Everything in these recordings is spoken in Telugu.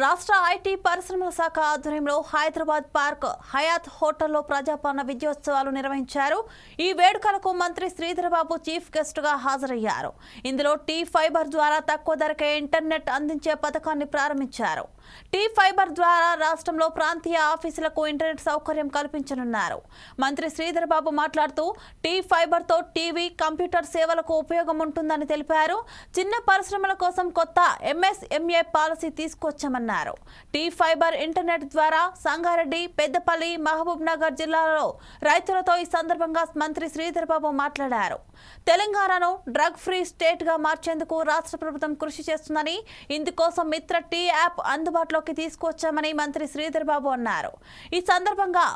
రాష్ట్ర ఐటీ పరిశ్రమల శాఖ ఆధ్వర్యంలో హైదరాబాద్ పార్క్ హయాత్ హోటల్లో ప్రజాపాలన విజయోత్సవాలు నిర్వహించారు. ఈ వేడుకలకు మంత్రి శ్రీధరబాబు చీఫ్ గెస్ట్గా హాజరయ్యారు. ఇందులో టీ ఫైబర్ ద్వారా తక్కువ ధరకే ఇంటర్నెట్ అందించే పథకాన్ని ప్రారంభించారు. టీ ఫైబర్ ద్వారా రాష్ట్రంలో ప్రాంతీయ ఆఫీసులకు ఇంటర్నెట్ సౌకర్యం కల్పించనున్నారు. మంత్రి శ్రీధరబాబు మాట్లాడుతూ టీ ఫైబర్తో టీవీ కంప్యూటర్ సేవలకు ఉపయోగం ఉంటుందని తెలిపారు. చిన్న పరిశ్రమల కోసం కొత్త ఎంఎస్ఎంఏ పాలసీ తీసుకొచ్చామని అన్నారు. టీ ఫైబర్ ఇంటర్నెట్ ద్వారా సంగారెడ్డి పెద్దపల్లి మహబూబ్ నగర్ జిల్లాలలో రైతులతో ఈ సందర్భంగా మంత్రి శ్రీధర్ బాబు మాట్లాడారు. తెలంగాణను డ్రగ్ ఫ్రీ స్టేట్గా మార్చేందుకు రాష్ట్ర ప్రభుత్వం కృషి చేస్తుందని ఇందుకోసం మిత్ర టీ యాప్ అందుబాటులోకి తీసుకొచ్చామని మంత్రి శ్రీధర్ బాబు అన్నారు. ఈ సందర్భంగా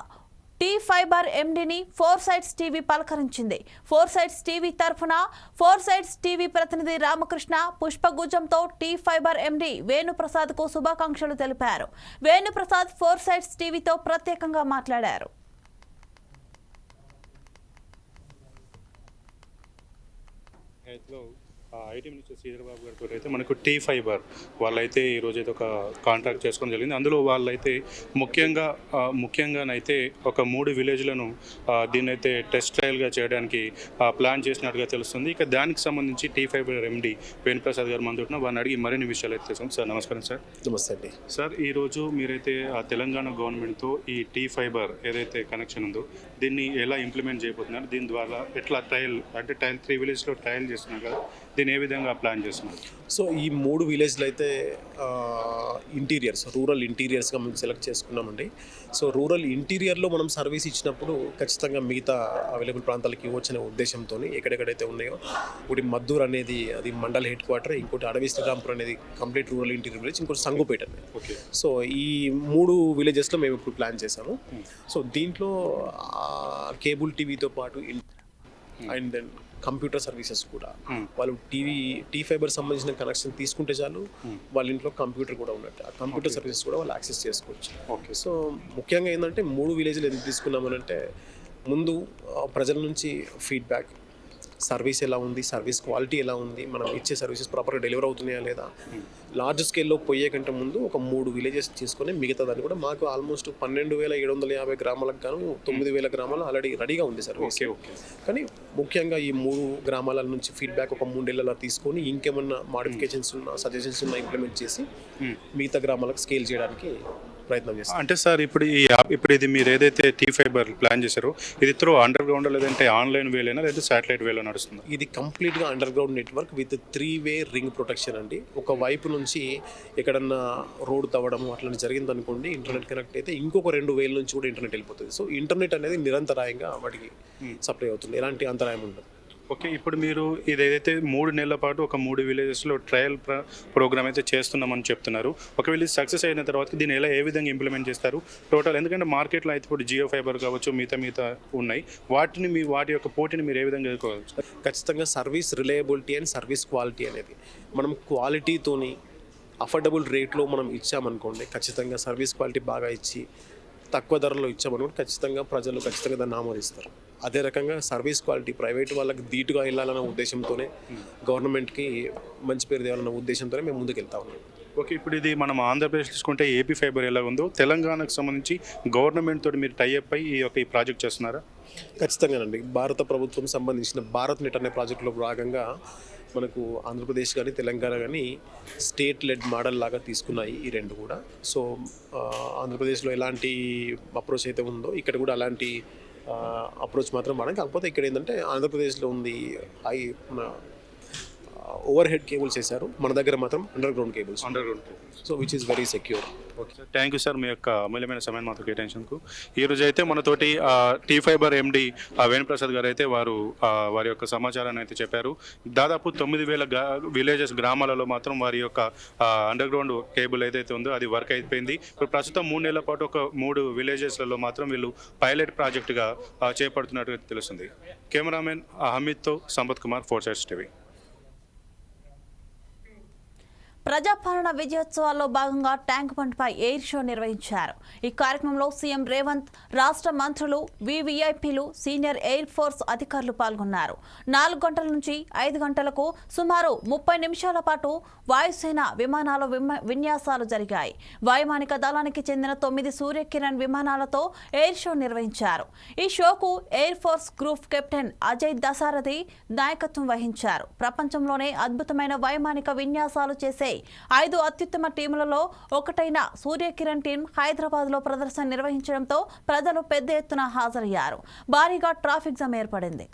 టీ ఫైబర్ ఎండిని ఫోర్ సైట్స్ టీవీ పలకరించింది. ఫోర్ సైట్స్ టీవీ తరఫున ఫోర్ సైట్స్ టీవీ ప్రతినిధి రామకృష్ణ పుష్పగుజంతో టీ ఫైబర్ ఎండి వేణుప్రసాద్కు శుభాకాంక్షలు తెలిపారు. వేణుప్రసాద్ ఫోర్ సైట్స్ టీవీతో ప్రత్యేకంగా మాట్లాడారు. రైతులో ఐటీ మినిస్టర్ శ్రీధర్ బాబు గారితో అయితే మనకు టీ ఫైబర్ వాళ్ళైతే ఈరోజు అయితే ఒక కాంట్రాక్ట్ చేసుకోవడం జరిగింది. అందులో వాళ్ళైతే ముఖ్యంగా ముఖ్యంగానైతే ఒక మూడు విలేజ్లను దీన్ని అయితే టెస్ట్ ట్రయల్గా చేయడానికి ప్లాన్ చేసినట్టుగా తెలుస్తుంది. ఇక దానికి సంబంధించి టీ ఫైబర్ ఎండి వేణుప్రసాద్ గారు మందుంటున్న వారిని అడిగి మరిన్ని విషయాలు అయితే తెలుసు సార్ నమస్కారం సార్. నమస్తే అండి. సార్ ఈరోజు మీరైతే ఆ తెలంగాణ గవర్నమెంట్తో ఈ టీ ఫైబర్ ఏదైతే కనెక్షన్ ఉందో దీన్ని ఎలా ఇంప్లిమెంట్ చేయబోతున్నారు? దీని ద్వారా ఎట్లా ట్రయల్ అంటే ట్రయల్ త్రీ విలేజ్లో ట్రయల్ చేస్తున్నారు కదా దీన్ని ఏ విధంగా ప్లాన్ చేస్తున్నారు? సో ఈ మూడు విలేజ్లు అయితే ఇంటీరియర్స్ రూరల్ ఇంటీరియర్స్గా మేము సెలెక్ట్ చేసుకున్నామండి. సో రూరల్ ఇంటీరియర్లో మనం సర్వీస్ ఇచ్చినప్పుడు ఖచ్చితంగా మిగతా అవైలబుల్ ప్రాంతాలకి ఇవ్వచ్చనే ఉద్దేశంతో ఎక్కడెక్కడైతే ఉన్నాయో ఒకటి మద్దూర్ అనేది అది మండల్ హెడ్ క్వార్టర్ ఇంకోటి అడవి శ్రీరాంపూర్ అనేది కంప్లీట్ రూరల్ ఇంటీరియర్ విలేజ్ ఇంకోటి సంగుపేట ఓకే. సో ఈ మూడు విలేజెస్లో మేము ఇప్పుడు ప్లాన్ చేసాము సో దీంట్లో కేబుల్ టీవీతో పాటు అండ్ దెన్ కంప్యూటర్ సర్వీసెస్ కూడా. Hmm. వాళ్ళు టీవీ టీ ఫైబర్ సంబంధించిన కనెక్షన్ తీసుకుంటే చాలు వాళ్ళ ఇంట్లో కంప్యూటర్ కూడా ఉన్నట్టు. ఆ కంప్యూటర్ సర్వీసెస్ కూడా వాళ్ళు యాక్సెస్ చేసుకోవచ్చు. ఓకే సో ముఖ్యంగా ఏంటంటే మూడు విలేజ్లు ఎందుకు తీసుకున్నామనంటే ముందు ప్రజల నుంచి ఫీడ్బ్యాక్ సర్వీస్ ఎలా ఉంది? సర్వీస్ క్వాలిటీ ఎలా ఉంది? మనం ఇచ్చే సర్వీసెస్ ప్రాపర్గా డెలివర్ అవుతున్నాయా లేదా? లార్జ్ స్కేల్లో పోయే కంటే ముందు ఒక మూడు విలేజెస్ తీసుకొని మిగతా దాన్ని కూడా మాకు ఆల్మోస్ట్ పన్నెండు వేల ఏడు వందల యాభై గ్రామాలకు గాను తొమ్మిది వేల గ్రామాలు ఆల్రెడీ రెడీగా ఉంది సర్వీస్. ఓకే ఓకే కానీ ముఖ్యంగా ఈ మూడు గ్రామాల నుంచి ఫీడ్బ్యాక్ ఒక మూడేళ్ళలా తీసుకొని ఇంకేమన్నా మాడిఫికేషన్స్ ఉన్నా సజెషన్స్ ఉన్నా ఇంప్లిమెంట్ చేసి మిగతా గ్రామాలకు స్కేల్ చేయడానికి ప్రయత్నం చేస్తాం. అంటే సార్ ఇప్పుడు ఈ యాప్ ఇప్పుడు ఇది మీరు ఏదైతే టీ ఫైబర్ ప్లాన్ చేశారో ఇది త్రూ అండర్ గ్రౌండ్ లేదంటే ఆన్లైన్ వేలేనా లేదా శాటిలైట్ వేలో నడుస్తుందా? ఇది కంప్లీట్గా underground network with three way ring protection అండి. ఒక వైపు నుంచి ఎక్కడన్నా రోడ్ తవ్వడం అట్లా జరిగింది అనుకోండి ఇంటర్నెట్ కనెక్ట్ అయితే ఇంకొక రెండు వేల నుంచి కూడా ఇంటర్నెట్ వెళ్ళిపోతుంది. సో ఇంటర్నెట్ అనేది నిరంతరాయంగా వాటికి సప్లై అవుతుంది. ఎలాంటి అంతరాయం ఉండదు. ఓకే ఇప్పుడు మీరు ఇది ఏదైతే మూడు నెలల పాటు ఒక మూడు విలేజెస్లో ట్రయల్ ప్రోగ్రామ్ అయితే చేస్తున్నామని చెప్తున్నారు. ఒకవేళ ఇది సక్సెస్ అయిన తర్వాత దీన్ని ఎలా ఏ విధంగా ఇంప్లిమెంట్ చేస్తారు? టోటల్ ఎందుకంటే మార్కెట్లో అయితే ఇప్పుడు జియో ఫైబర్ కావచ్చు మిగతా మిగతా ఉన్నాయి. వాటిని మీ వాటి యొక్క పోటీని మీరు ఏ విధంగా ఎదుర్కోవచ్చు ఖచ్చితంగా service reliability and service quality అనేది. మనం క్వాలిటీతోని అఫోర్డబుల్ రేట్లో మనం ఇచ్చామనుకోండి ఖచ్చితంగా సర్వీస్ క్వాలిటీ బాగా ఇచ్చి తక్కువ ధరలో ఇచ్చామనుకోండి ఖచ్చితంగా ప్రజలు ఖచ్చితంగా దాన్ని ఆమోదిస్తారు. అదే రకంగా సర్వీస్ క్వాలిటీ ప్రైవేట్ వాళ్ళకి ధీటుగా వెళ్ళాలన్న ఉద్దేశంతోనే గవర్నమెంట్కి మంచి పేరు తేవాలన్న ఉద్దేశంతోనే మేము ముందుకు వెళ్తా ఉన్నాం. ఓకే ఇప్పుడు ఇది మనం ఆంధ్రప్రదేశ్ తీసుకుంటే ఏపీ ఫైబర్ ఎలా ఉందో తెలంగాణకు సంబంధించి గవర్నమెంట్ తోటి మీరు టైఅప్ అయ్యి ఈ యొక్క ఈ ప్రాజెక్ట్ చేస్తున్నారా? ఖచ్చితంగానండి. భారత ప్రభుత్వం సంబంధించిన భారత్ నెట్ అనే ప్రాజెక్టులో భాగంగా మనకు ఆంధ్రప్రదేశ్ కానీ తెలంగాణ కానీ స్టేట్ లెడ్ మోడల్ లాగా తీసుకున్నాయి ఈ రెండు కూడా. సో ఆంధ్రప్రదేశ్లో ఎలాంటి అప్రోచ్ అయితే ఉందో ఇక్కడ కూడా అలాంటి అప్రోచ్ మాత్రం మనం కాకపోతే ఇక్కడ ఏంటంటే ఆంధ్రప్రదేశ్లో ఉంది హై మన ఓవర్ హెడ్ కేబుల్స్ వేశారు మన దగ్గర మాత్రం underground cables underground so which is very secure okay sir thank you sir మీ యొక్క అమూల్యమైన సమయం మాతో కేటాయించినందుకు. ఈ రోజు అయితే మనతోటి టీ ఫైబర్ ఎండి వేణుప్రసాద్ గారు అయితే వారు వారి యొక్క సమాచారాన్ని అయితే చెప్పారు. దాదాపు తొమ్మిది వేల విలేజెస్ గ్రామాలలో మాత్రం వారి యొక్క అండర్ గ్రౌండ్ కేబుల్ ఏదైతే ఉందో అది వర్క్ అయిపోయింది. ఇప్పుడు ప్రస్తుతం మూడు నెలల పాటు ఒక మూడు విలేజెస్లలో మాత్రం వీళ్ళు పైలట్ ప్రాజెక్టుగా చేపడుతున్నట్టు తెలుస్తుంది. Cameraman హమీద్తో Sampath Kumar four sides TV ప్రజాపాలన విజయోత్సవాల్లో భాగంగా ట్యాంక్ బండ్పై ఎయిర్ షో నిర్వహించారు. ఈ కార్యక్రమంలో సీఎం రేవంత్ రాష్ట్ర మంత్రులు వివిఐపీలు సీనియర్ ఎయిర్ ఫోర్స్ అధికారులు పాల్గొన్నారు. నాలుగు గంటల నుంచి ఐదు గంటలకు సుమారు ముప్పై నిమిషాల పాటు వాయుసేన విమానాల విమ- విన్యాసాలు జరిగాయి. వాయుమానిక దళానికి చెందిన తొమ్మిది సూర్యకిరణ్ విమానాలతో ఎయిర్ షో నిర్వహించారు. ఈ షోకు air force group captain Ajay Dasarathi నాయకత్వం వహించారు. ప్రపంచంలోనే అద్భుతమైన వైమానిక విన్యాసాలు చేసే ఐదు అత్యుత్తమ టీములలో ఒకటైన సూర్యకిరణ్ టీం హైదరాబాద్లో ప్రదర్శన నిర్వహించడంతో ప్రజలు పెద్ద ఎత్తున హాజరయ్యారు. భారీగా ట్రాఫిక్ జామ్ ఏర్పడింది.